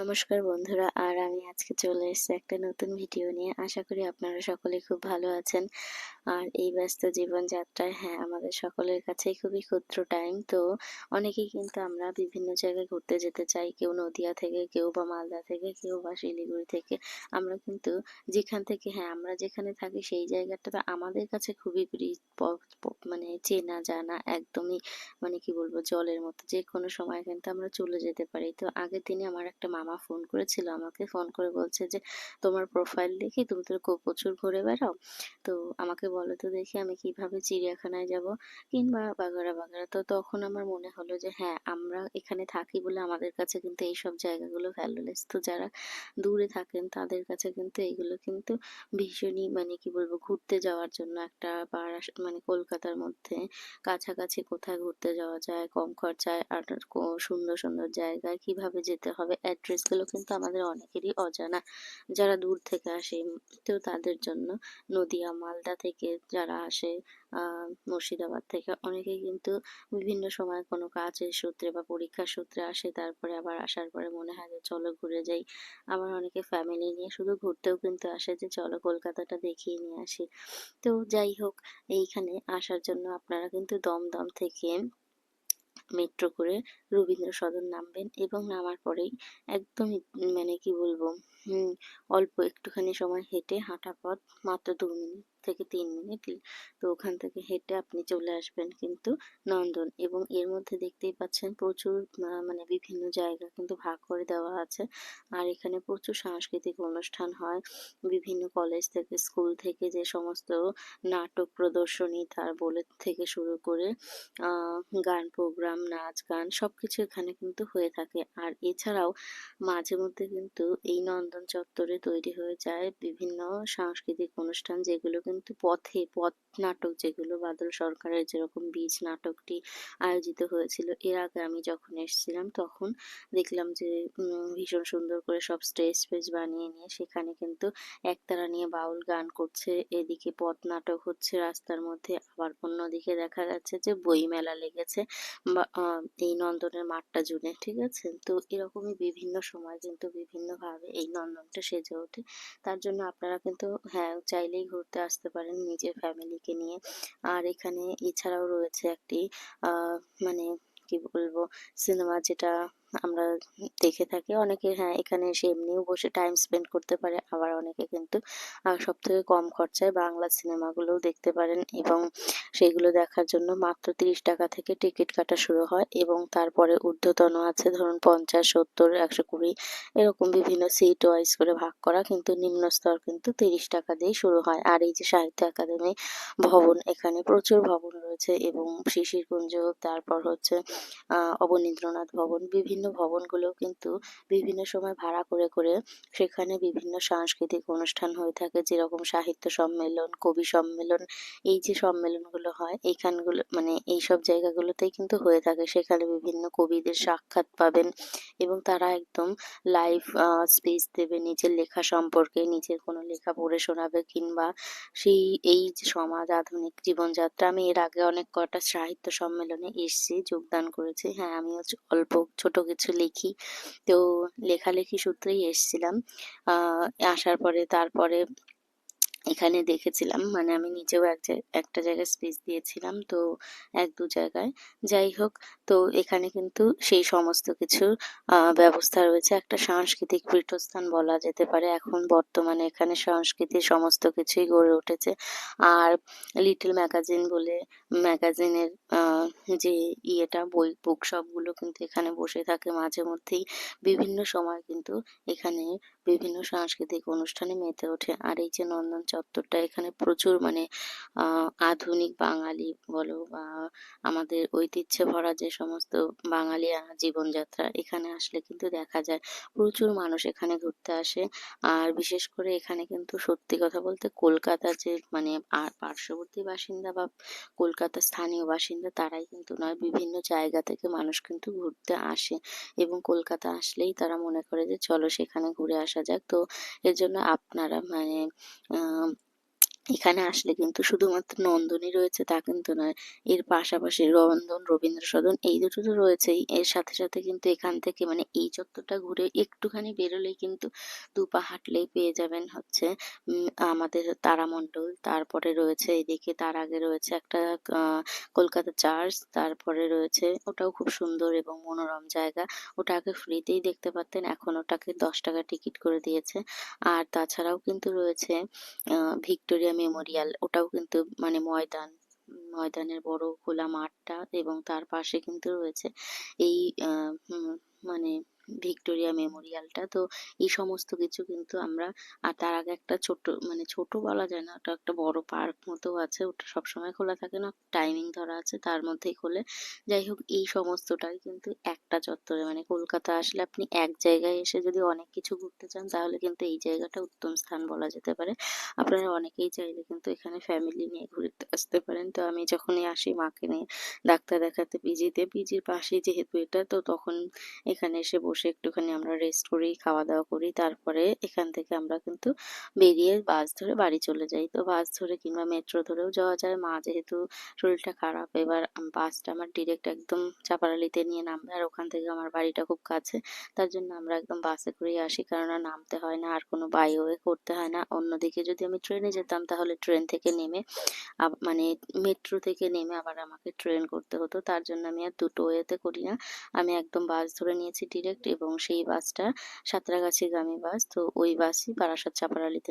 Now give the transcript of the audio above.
নমস্কার বন্ধুরা, আর আমি আজকে চলে এসেছি একটা নতুন ভিডিও নিয়ে। আশা করি আপনারা সকলে খুব ভালো আছেন। আর এই ব্যস্ত জীবনযাত্রায় হ্যাঁ আমাদের সকলের কাছেই খুবই ক্ষুদ্র টাইম তো অনেকেই কিন্তু আমরা বিভিন্ন জায়গায় ঘুরতে যেতে চাই, কেউ নদিয়া থেকে, কেউ বা মালদা থেকে, কেউ বা শিলিগুড়ি থেকে। আমরা কিন্তু যেখান থেকে হ্যাঁ আমরা যেখানে থাকি সেই জায়গাটা তো আমাদের কাছে খুবই মানে চেনা জানা, একদমই মানে কি বলব, জলের মতো। যে কোনো সময় কিন্তু আমরা চলে যেতে পারি। তো আগের দিনে আমার একটা মামা ফোন করেছিল, আমাকে ফোন করে বলছে যে, তোমার প্রোফাইল দেখি তুমি তো প্রচুর ঘুরে বেড়াও। তো আমাকে বলো তো দেখি আমি কীভাবে চিড়িয়াখানায় যাব? কিংবা বাগারা বাগারা তো তখন আমার মনে হলো যে হ্যাঁ আমরা এখানে থাকি বলে আমাদের কাছে কিন্তু এইসব জায়গাগুলো ভ্যালুলেস তো যারা দূরে থাকেন, তাদের কাছে কিন্তু এইগুলো কিন্তু ভীষণই মানে কি বলব, ঘুরতে যাওয়ার জন্য একটা পাড়া মানে কলকাতার মধ্যে কাছাকাছি কোথায় ঘুরতে যাওয়া যায়, কম খরচায় আর সুন্দর সুন্দর জায়গায় কীভাবে যেতে হবে অ্যাড্রেসগুলো কিন্তু আমাদের অনেকেরই অজানা। যারা দূর থেকে আসে, তো তাদের জন্য নদিয়া, মালদা থেকে যারা আসে মুর্শিদাবাদ থেকে অনেকেই কিন্তু বিভিন্ন সময় কোনো কাজের সূত্রে বা পরীক্ষার সূত্রে আসে, তারপরে আবার আসার পরে মনে হয় যে চলো ঘুরে যাই। আবার অনেকে ফ্যামিলি নিয়ে শুধু ঘুরতেও কিন্তু আসে যে চলো কলকাতাটা দেখিয়ে নিয়ে আসি। তো যাই হোক, এইখানে আসার জন্য আপনারা কিন্তু দমদম থেকে মেট্রো করে রবীন্দ্র সদন নামবেন এবং নামার পরেই একদমই মানে কি বলব অল্প একটুখানি সময় হেঁটে হাঁটা পথ মাত্র দু মিনিট। থেকে তিন মিনিট তো ওখান থেকে হেঁটে আপনি চলে আসবেন কিন্তু নন্দন এবং এর মধ্যে দেখতেই পাচ্ছেন প্রচুর মানে বিভিন্ন জায়গা কিন্তু ভাগ করে দেওয়া আছে। আর এখানে প্রচুর সাংস্কৃতিক অনুষ্ঠান হয়। বিভিন্ন কলেজ থেকে স্কুল থেকে যে সমস্ত নাটক প্রদর্শনী তার বলে থেকে শুরু করে গান প্রোগ্রাম নাচ গান সব কিছু এখানে কিন্তু হয়ে থাকে। আর এছাড়াও মাঝে মধ্যে কিন্তু এই নন্দন চত্বরে তৈরি হয়ে যায় বিভিন্ন সাংস্কৃতিক অনুষ্ঠান যেগুলো কিন্তু পথে, পথ নাটক যেগুলো বাদল সরকারের যেরকম বীজ নাটকটি আয়োজিত হয়েছিল, এর আগে আমি যখন এসেছিলাম তখন দেখলাম যে ভীষণ সুন্দর করে সব স্টেজ ফেজ বানিয়ে নিয়ে সেখানে কিন্তু একতারা নিয়ে বাউল গান করছে, এদিকে পথ নাটক হচ্ছে, রাস্তার মধ্যে আবার অন্যদিকে দেখা যাচ্ছে যে বই মেলা লেগেছে, বা এই নন্দনের মাঠটা জুড়ে, ঠিক আছে? তো এরকমই বিভিন্ন সময় কিন্তু বিভিন্নভাবে এই নন্দনটা সেজে ওঠে, তার জন্য আপনারা কিন্তু হ্যাঁ চাইলেই ঘুরতে আসতে পারেন নিজের ফ্যামিলিকে নিয়ে। আর এখানে এছাড়াও রয়েছে একটি মানে কি বলব সিনেমা যেটা আমরা দেখে থাকি। অনেকে হ্যাঁ এখানে এসে এমনিও বসে টাইম স্পেন্ড করতে পারে, আবার অনেকে কিন্তু সব থেকে কম খরচায় বাংলা সিনেমাগুলোও দেখতে পারেন এবং সেগুলো দেখার জন্য মাত্র তিরিশ টাকা থেকে টিকিট কাটা শুরু হয় এবং তারপরে ঊর্ধ্বতন আছে, ধরুন পঞ্চাশ, সত্তর, একশো কুড়ি, এরকম বিভিন্ন সিট ওয়াইজ করে ভাগ করা কিন্তু নিম্ন স্তর কিন্তু তিরিশ টাকা দিয়েই শুরু হয়। আর এই যে সাহিত্য একাডেমি ভবন, এখানে প্রচুর ভবন রয়েছে এবং শিশিরকুঞ্জ তারপর হচ্ছে অবনীন্দ্রনাথ ভবন, বিভিন্ন বিভিন্ন ভবনগুলোও কিন্তু বিভিন্ন সময় ভাড়া করে করে সেখানে বিভিন্ন সাংস্কৃতিক অনুষ্ঠান হয়ে থাকে। যেরকম সাহিত্য সম্মেলন, কবি সম্মেলন, এই যে সম্মেলনগুলো হয়, এইখানগুলো মানে এই এইসব জায়গাগুলোতেই কিন্তু হয়ে থাকে। সেখানে বিভিন্ন কবিদের সাক্ষাৎ পাবেন এবং তারা একদম লাইভ স্পিচ দেবে নিজের লেখা সম্পর্কে, নিজের কোনো লেখা পড়ে শোনাবে কিংবা সেই, এই যে সমাজ, আধুনিক জীবনযাত্রা। আমি এর আগে অনেক কটা সাহিত্য সম্মেলনে এসেছি, যোগদান করেছি। হ্যাঁ আমি অল্প, ছোট কিছু লিখি। তো লেখালেখি সূত্রেই এসছিলাম। আসার পরে তারপরে এখানে দেখেছিলাম মানে আমি নিজেও এক একটা জায়গায় স্পিচ দিয়েছিলাম, তো এক দু জায়গায়। যাই হোক, তো এখানে কিন্তু সেই সমস্ত কিছুর ব্যবস্থা রয়েছে। একটা সাংস্কৃতিক পীঠস্থান বলা যেতে পারে। এখন বর্তমানে এখানে সংস্কৃতির সমস্ত কিছুই গড়ে উঠেছে। আর লিটল ম্যাগাজিন বলে ম্যাগাজিনের যে ইয়েটা, বই বুক সবগুলো কিন্তু এখানে বসে থাকে মাঝে মধ্যেই। বিভিন্ন সময় কিন্তু এখানে বিভিন্ন সাংস্কৃতিক অনুষ্ঠানে মেতে ওঠে। আর এই যে নন্দন চত্বরটা, এখানে প্রচুর মানে আধুনিক বাঙালি বলো বা আমাদের ঐতিহ্যে ভরা যে সমস্ত বাঙালি জীবনযাত্রা, এখানে আসলে কিন্তু দেখা যায় প্রচুর মানুষ এখানে ঘুরতে আসে। আর বিশেষ করে এখানে কিন্তু সত্যি কথা বলতে কলকাতা যে মানে পার্শ্ববর্তী বাসিন্দা বা কলকাতার স্থানীয় বাসিন্দা তারাই কিন্তু নয়, বিভিন্ন জায়গা থেকে মানুষ কিন্তু ঘুরতে আসে। এবং কলকাতা আসলেই তারা মনে করে যে, চলো সেখানে ঘুরে আসা যাক। তো এর জন্য আপনারা মানে এখানে আসলে কিন্তু শুধুমাত্র নন্দনই রয়েছে তা কিন্তু নয়, এর পাশাপাশি নন্দন রবীন্দ্র সদন এই দুটো তো রয়েছেই। এর সাথে সাথে কিন্তু এখান থেকে মানে এই চত্বরটা ঘুরে একটুখানি বেরোলেই কিন্তু দুপা হাঁটলেই পেয়ে যাবেন হচ্ছে আমাদের তারামণ্ডল। তারপরে রয়েছে এদিকে তার আগে রয়েছে একটা কলকাতা চার্চ। তারপরে রয়েছে ওটাও খুব সুন্দর এবং মনোরম জায়গা। ওটা আগে ফ্রিতেই দেখতে পারতেন, এখন ওটাকে দশ টাকা টিকিট করে দিয়েছে। আর তাছাড়াও কিন্তু রয়েছে ভিক্টোরিয়া মেমোরিয়াল ওটাও কিন্তু মানে ময়দান, ময়দানের বড় খোলা মাঠটা এবং তার পাশে কিন্তু রয়েছে এই মানে ভিক্টোরিয়া মেমোরিয়ালটা। তো এই সমস্ত কিছু কিন্তু আমরা, আর তার আগে একটা ছোট মানে ছোট বলা যায় না, ওটা একটা বড় পার্ক মতো আছে, ওটা সবসময় খোলা থাকে না টাইমিং ধরা আছে, তার মধ্যেই খোলে। যাই হোক, এই সমস্তটাই কিন্তু একটা চত্বরে মানে কলকাতা আসলে আপনি এক জায়গায় এসে যদি অনেক কিছু ঘুরতে চান, তাহলে কিন্তু এই জায়গাটা উত্তম স্থান বলা যেতে পারে। আপনারা অনেকেই চাইলে কিন্তু এখানে ফ্যামিলি নিয়ে ঘুরতে আসতে পারেন। তো আমি যখনই আসি মাকে নিয়ে, ডাক্তার দেখাতে, পিজিতে, পিজির পাশেই যেহেতু এটা, তো তখন এখানে এসে বসে একটুখানি আমরা রেস্ট করি খাওয়া দাওয়া করি। তারপরে এখান থেকে আমরা কিন্তু বেরিয়ে বাস ধরে বাড়ি চলে যাই। তো বাস ধরে কিংবা মেট্রো ধরেও যাওয়া যায়। মা যেহেতু শরীরটা খারাপ, এবার বাসটা আমার ডিরেক্ট একদম চাপারালিতে নিয়ে নামবে। আর ওখান থেকে আমার বাড়িটা খুব কাছে। তার জন্য আমরা একদম বাসে করেই আসি। কেননা নামতে হয় না, আর কোনো বাই ওয়ে করতে হয় না। অন্যদিকে যদি আমি ট্রেনে যেতাম, তাহলে ট্রেন থেকে নেমে মানে মেট্রো থেকে নেমে আবার আমাকে ট্রেন করতে হতো। তার জন্য আমি আর দুটো ওয়েতে করি না। আমি একদম বাস ধরে নিয়েছি ডিরেক্ট এবং সেই বাসটা সাঁতরাগাছিগামী বাস। তো ওই বাসই বারাসাত চাপারালিতে